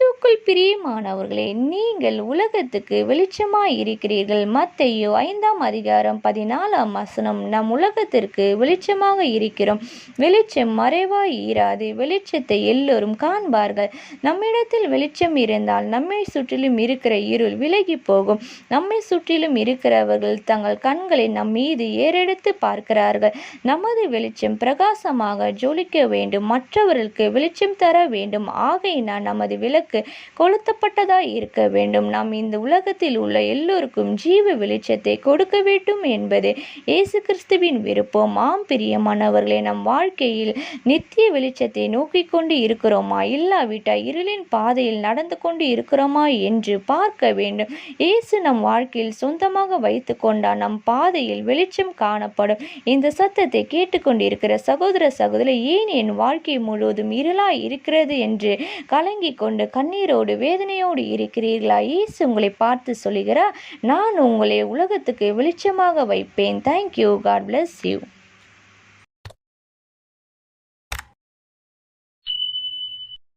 கிறிஸ்துக்குள் பிரியமானவர்களே நீங்கள் உலகத்துக்கு வெளிச்சமாய் இருக்கிறீர்கள். மத்தையோ ஐந்தாம் அதிகாரம் பதினாலாம் வசனம். நம் உலகத்திற்கு வெளிச்சமாக இருக்கிறோம். வெளிச்சம் மறைவாய் ஈராது வெளிச்சத்தை எல்லோரும் காண்பார்கள். நம்மிடத்தில் வெளிச்சம் இருந்தால் நம்மை சுற்றிலும் இருக்கிற இருள் விலகி போகும். நம்மை சுற்றிலும் இருக்கிறவர்கள் தங்கள் கண்களை நம் மீது ஏறெடுத்து பார்க்கிறார்கள். நமது வெளிச்சம் பிரகாசமாக ஜொலிக்க வேண்டும். மற்றவர்களுக்கு வெளிச்சம் தர வேண்டும். ஆகையினால் நமது விளக்கு கொளுத்தப்பட்டதாய் இருக்க வேண்டும். நாம் இந்த உலகத்தில் உள்ள எல்லோருக்கும் ஜீவ வெளிச்சத்தை கொடுக்க வேண்டும் என்பது இயேசு கிறிஸ்துவின் விருப்பம். ஆம் பிரியமானவர்களே நம் வாழ்க்கையில் நித்திய வெளிச்சத்தை நோக்கி கொண்டு இருக்கிறோமா? இல்லாவிட்டால் இருளின் பாதையில் நடந்து கொண்டு இருக்கிறோமா என்று பார்க்க வேண்டும். இயேசு நம் வாழ்க்கையில் சொந்தமாக வைத்து கொண்டால் நம் பாதையில் வெளிச்சம் காணப்படும். இந்த சத்தத்தை கேட்டுக்கொண்டிருக்கிற சகோதர சகோதரி ஏன் என் வாழ்க்கை முழுவதும் இருளாய் இருக்கிறது என்று கலங்கி கொண்டு கண்ணீரோடு வேதனையோடு இருக்கிறீர்களா? இயேசு உங்களை பார்த்து சொல்லுகிறார் நான் உங்களை உலகத்துக்கு வெளிச்சமாக வைப்பேன். Thank you God bless you